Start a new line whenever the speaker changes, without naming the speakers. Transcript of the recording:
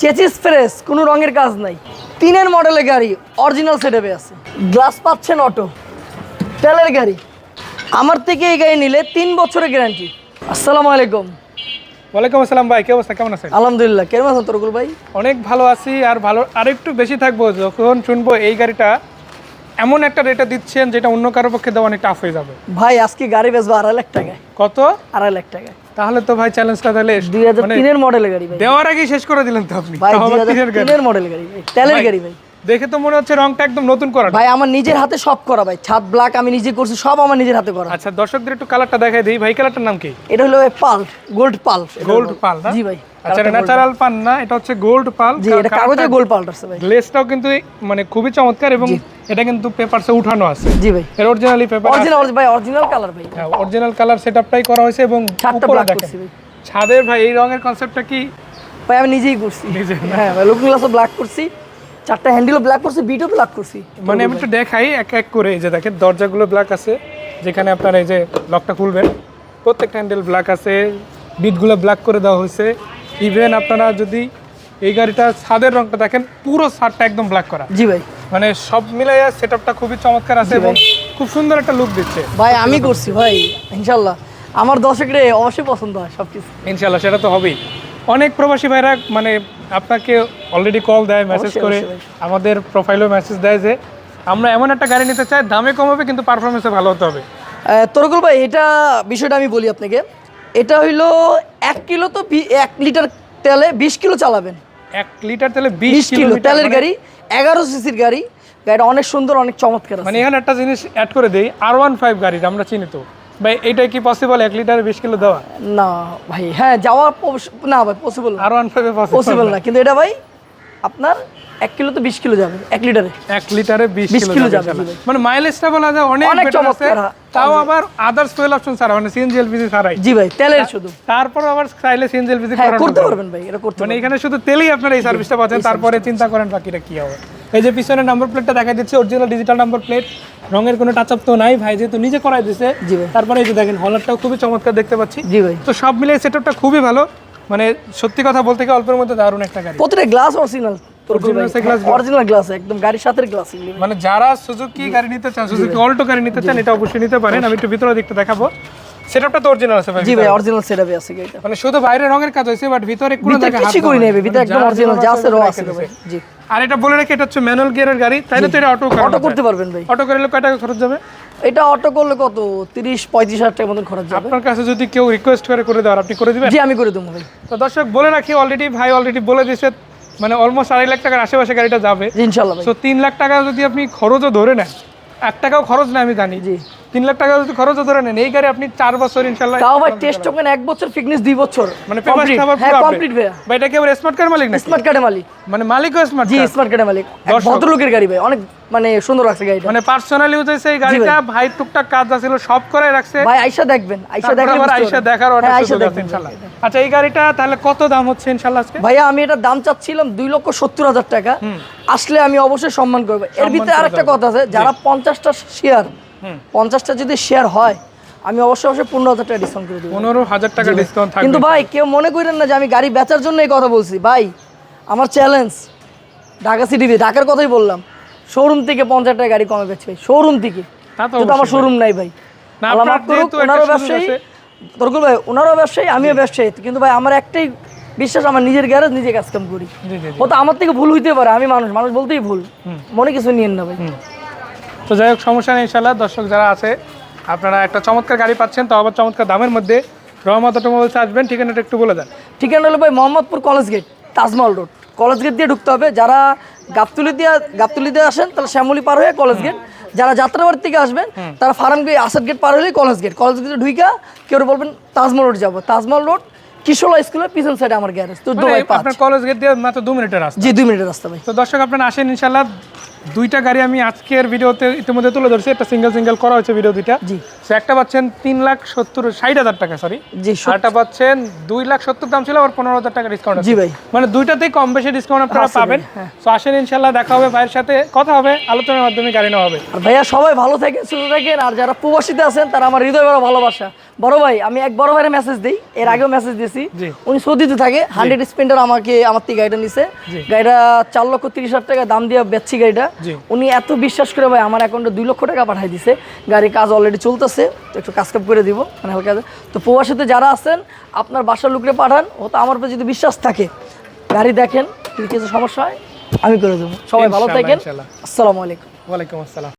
Chassis fresh কোনো রঙের কাজ নাই। তিনের মডেলের গাড়ি অরিজিনাল সেটআপে আছে। গ্লাস পাচ্ছেন অটো তেলের গাড়ি। আমার থেকে এই গাড়ি নিলে তিন বছরের গ্যারান্টি আসসালামু আলাইকুম।
ওয়ালাইকুম আসসালাম ভাই কি অবস্থা? কেমন আছেন?
আলহামদুলিল্লাহ কেমন আছেন তরকুল ভাই?
অনেক ভালো আছি আর ভালো আরেকটু বেশি থাকব যখন শুনব এই গাড়িটা। এমন একটা রেটে দিচ্ছেন যেটা অন্য কারোর পক্ষে দেওয়া অনেক টাফ হয়ে যাবে।
ভাই আজকে গাড়ি বেচবো আড়াই লাখ টাকায়।
কত?
আড়াই লাখ টাকায়।
তাহলে তো ভাই চ্যালেঞ্জটা তাহলে
দুই হাজার
মানে
তিনের মডেলের গাড়ি ভাই।
দেওয়ার আগে শেষ করে দিলেন তো আপনি।
ভাই দুই হাজার
তিনের
মডেলের মডেল গাড়ি ভাই। তেলের গাড়ি ভাই।
দেখে তো মনে হচ্ছে রংটা একদম নতুন করা
ভাই আমার নিজের হাতে সব করা ভাই। ছাদ ব্ল্যাক আমি নিজে করছি সব আমার নিজের হাতে করা।
আচ্ছা দর্শকদের একটু কালারটা দেখাই দিই। ভাই কালারটার নাম কি?
এটা হলো পাল গোল্ড পাল।
গোল্ড পাল না?
জি ভাই
আচ্ছা ন্যাচারাল পান না এটা হচ্ছে গোল্ড পাল।
জি এটা কাগজে গোল্ড পাল্টাচ্ছে ভাই।
গ্লেসটাও কিন্তু মানে খুবই চমৎকার এবং এটা কিন্তু পেপারসে উঠানো আছে।
জি ভাই।
এর অরিজিনালি পেপার
অরিজিনাল ভাই অরিজিনাল কালার ভাই।
অরিজিনাল কালার সেটআপটাই করা হয়েছে এবং
ছাদটা ব্ল্যাক। করছি ভাই।
ছাদের ভাই এই রঙের কনসেপ্টটা কি?
ভাই আমি নিজেই করছি।
নিজে
হ্যাঁ ভাই লুকিং গ্লাসও ব্ল্যাক করছি। চারটা হ্যান্ডেলও ব্ল্যাক করছি বিটও ব্ল্যাক করছি।
মানে আমি একটু দেখাই এক এক করে এই যে দেখেন দরজাগুলো ব্ল্যাক আছে যেখানে আপনার এই যে লকটা খুলবেন। প্রত্যেকটা হ্যান্ডেল ব্ল্যাক আছে বিটগুলো ব্ল্যাক করে দেওয়া হয়েছে। ইভেন আপনারা যদি এই গাড়িটা ছাদের রংটা দেখেন পুরো ছাদটা একদম ব্ল্যাক করা।
জি ভাই।
মানে সব মিলাইয়া সেটআপটা খুবই চমৎকার আছে এবং খুব সুন্দর একটা লুক দিচ্ছে।
ভাই আমি করছি ভাই ইনশাল্লাহ। আমার দর্শকরে অবশ্যই পছন্দ হয় সব কিছু
ইনশাল্লাহ সেটা তো হবেই। অনেক প্রবাসী ভাইরা মানে আপনাকে অলরেডি কল দেয় মেসেজ করে। আমাদের প্রোফাইলেও মেসেজ দেয় যে আমরা এমন একটা গাড়ি নিতে চাই দামে কম হবে কিন্তু পারফরমেন্সে ভালো হতে হবে।
তরকুল ভাই এটা বিষয়টা আমি বলি আপনাকে। এটা হইল এক কিলো তো এক লিটার তেলে বিশ কিলো চালাবেন।
এক লিটার তেলে
বিশ কিলো তেলের
মানে-
গাড়ি এগারো সিসির গাড়ি। গাড়িটা অনেক সুন্দর অনেক চমৎকার
মানে এখানে একটা জিনিস অ্যাড করে দিই আর ওয়ান ফাইভ গাড়িটা আমরা চিনি তো। ভাই এটা কি পসিবল এক লিটারে বিশ কিলো দেওয়া?
না ভাই হ্যাঁ যাওয়া না ভাই পসিবল না।
আর ওয়ান ফাইভে
পসিবল না কিন্তু এটা ভাই আপনার এক কিলো তো বিশ কিলো যাবে এক লিটারে
এক লিটারে বিশ কিলো যাবে। মানে মাইলেজটা বলা যায় অনেক
অনেক
আছে।
হ্যাঁ।
তাও আবার আদার্স ফুয়েল অপশন ছাড়া মানে সিএনজি এলপিজি ছাড়াই।
জি ভাই তেলের শুধু।
তারপর আবার চাইলে সিএনজি এলপিজি
হ্যাঁ করতে পারবেন ভাই এটা করতে
মানে এখানে শুধু তেলেই আপনারা এই সার্ভিসটা পাচ্ছেন তারপরে চিন্তা করেন বাকিটা কি হবে। এই যে পিছনে নাম্বার প্লেটটা দেখা দিচ্ছে অরিজিনাল ডিজিটাল নাম্বার প্লেট রঙের কোনো টাচ আপ তো নাই ভাই যেহেতু নিজে করাই দিছে। তারপরে এই যে দেখেন হলারটাও খুবই চমৎকার দেখতে পাচ্ছি।
জি ভাই।
তো সব মিলিয়ে সেটআপটা খুবই ভালো। মানে সত্যি কথা বলতে গিয়ে অল্পের মধ্যে দারুণ একটা গাড়ি।
প্রতিটা গ্লাস অরিজিনাল
Original সে glass
অরিজিনাল গ্লাস একদম গাড়ির সাথে গ্লাস
মানে যারা সুজুকি গাড়ি নিতে চান সুজুকি অল্টো গাড়ি নিতে চান এটা অবশ্যই নিতে পারেন। আমি একটু ভিতরে দিকটা দেখাবো। সেটআপটা তো অরিজিনাল আছে ভাই
জি ভাই অরিজিনাল সেটআপে আছে গাড়িটা।
মানে শুধু বাইরে রঙের কাজ হয়েছে বাট ভিতরে কোনো
ভিতরে
জায়গায়
কিছু করি
দেওয়া
ভিতরে একদম অরিজিনাল যা
আছে
র। জি।
আর এটা বলে রাখি এটা হচ্ছে ম্যানুয়াল গিয়ারের গাড়ি তাইলে তো এটা অটো
অটো করতে পারবেন ভাই।
অটো করলে কয় টাকা খরচ যাবে?
এটা অটো করলে কত? তিরিশ পঁয়ত্রিশ হাজার টাকার মতন খরচ যাবে।
আপনার কাছে যদি কেউ রিকোয়েস্ট করে করে দেওয়ার আপনি করে দিবেন?
জি আমি করে দেবো ভাই।
তো দর্শক বলে রাখি অলরেডি ভাই অলরেডি বলে দিয়েছে মানে অলমোস্ট আড়াই লাখ টাকার আশেপাশে গাড়িটা যাবে।
ভাই।
তো তিন লাখ টাকা যদি আপনি খরচও ধরে নেন এক টাকাও খরচ না আমি জানি।
জি।
তিন লাখ টাকা যদি খরচও ধরে নেন এই গাড়ি আপনি চার বছর ইনশাল্লাহ
তাও ভাই টেস্ট টোকেন এক বছর ফিটনেস দুই বছর।
মানে পেপার খাবার
হ্যাঁ কমপ্লিট ভাইয়া।
ভাই এটা কি আবার স্মার্ট মালিক না
স্মার্ট কার্ডে মালিক।
মানে মালিকও স্মার্ট
জি স্মার্ট কার্ডে মালিক। ভদ্রলোকের গাড়ি ভাই অনেক মানে সুন্দর লাগছে গাড়িটা।
মানে পার্সোনাল গাড়িটা ভাই টুকটাক কাজ আছিল সব করে রাখছে।
ভাই আইসা দেখবেন দেখলে
আবার
বুঝতে
দেখার অনেক
হ্যাঁ,
সুযোগ আছে
দেখবেন।
ইনশাল্লাহ আচ্ছা এই গাড়িটা তাহলে কত দাম হচ্ছে ইনশাল্লাহ আজকে?
ভাইয়া আমি এটার দাম চাচ্ছিলাম দুই লক্ষ সত্তর হাজার টাকা। আসলে আমি অবশ্যই সম্মান করব। এর ভিতরে আরেকটা কথা আছে যারা পঞ্চাশটা শেয়ার পঞ্চাশটা যদি শেয়ার হয় আমি অবশ্যই অবশ্যই পনেরো হাজার টাকা ডিসকাউন্ট করে দেবো।
পনেরো হাজার টাকা ডিসকাউন্ট থাকবে।
কিন্তু ভাই কেউ মনে করেন না যে আমি গাড়ি বেচার জন্য এই কথা বলছি। ভাই আমার চ্যালেঞ্জ ঢাকা সিটি ঢাকার কথাই বললাম শোরুম থেকে পঞ্চাশ টাকা গাড়ি কমে ভাই শোরুম থেকে। কিন্তু আমার শোরুম নাই ভাই। মাফ করুক, ওনারও ব্যবসায়ী। তরকুল ভাই ওনারও ব্যবসায়ী আমিও ব্যবসায়ী। কিন্তু ভাই আমার একটাই বিশ্বাস আমার নিজের গ্যারেজ নিজে কাজ কাম করি।
ও জি।
আমার থেকে ভুল হইতে পারে আমি মানুষ মানুষ বলতেই ভুল। মনে কিছু নিয়েন না ভাই।
তো যাই হোক সমস্যা নেই ইনশাল্লাহ দর্শক যারা আছে আপনারা একটা চমৎকার গাড়ি পাচ্ছেন তো আবার চমৎকার দামের মধ্যে। রহমত অটোমোবাইলস আসবেন ঠিকানাটা একটু বলে দেন।
ঠিকানা হলো ভাই Mohammadpur college gate Taj Mahal road. College gate দিয়ে ঢুকতে হবে। যারা গাবতুলি দিয়ে গাবতুলি দিয়ে আসেন তাহলে শ্যামলি পার হয়ে কলেজ গেট। যারা যাত্রাবাড়ি থেকে আসবেন তারা ফার্ম গেট আসাদ গেট পার হলেই কলেজ গেট। কলেজ গেটে ঢুইকা কেউ বলবেন তাজমহল রোড যাব। তাজমহল রোড কিশোলা স্কুলের পিছন সাইডে আমার গ্যারেজ তো
মানে আপনার কলেজ গেট দিয়ে মাত্র দু মিনিটের রাস্তা।
জি দুই মিনিটের রাস্তা ভাই।
তো দর্শক আপনারা আসেন ইনশাল্লাহ দুইটা গাড়ি আমি আজকের ভিডিওতে ইতিমধ্যে তুলে ধরছি। একটা সিঙ্গেল সিঙ্গেল করা হয়েছে ভিডিও দুইটা।
জি।
একটা পাচ্ছেন তিন লাখ সত্তর ষাট হাজার টাকা সরি
জি
আর একটা পাচ্ছেন দুই লাখ সত্তর দাম ছিল আবার পনেরো হাজার টাকা ডিসকাউন্ট
জি ভাই।
মানে দুইটাতেই কম বেশি ডিসকাউন্ট আপনারা পাবেন।
ভাই, হ্যাঁ।
তো আসেন ইনশাল্লাহ দেখা হবে ভাইয়ের সাথে। কথা হবে আলোচনার মাধ্যমে গাড়ি নেওয়া হবে।
আর ভাইয়া সবাই ভালো থাকেন সুস্থ থাকেন। আর যারা প্রবাসীতে আছেন তারা আমার হৃদয় বড় ভালোবাসা। বড় ভাই আমি এক বড় ভাইয়ের মেসেজ দিই। এর আগেও মেসেজ দিয়েছি। উনি সৌদিতে থাকে। হান্ড্রেড স্পেন্ডার আমাকে আমার থেকে গাড়িটা নিছে। গাড়িটা চার লক্ষ তিরিশ হাজার টাকা দাম দিয়ে বেচছি গাড়িটা। উনি এত বিশ্বাস করে ভাই আমার অ্যাকাউন্টে দুই লক্ষ টাকা পাঠাই দিছে। গাড়ি কাজ অলরেডি চলতেছে তো একটু কাজ কাপ করে দিব মানে হালকা তো প্রবাসীতে যারা আছেন আপনার বাসার লোকরে পাঠান ও তো আমার উপর যদি বিশ্বাস থাকে। গাড়ি দেখেন যদি কিছু সমস্যা হয় আমি করে দেবো। সবাই ভালো থাকেন। আসসালামু আলাইকুম।
ওয়ালাইকুম আসসালাম।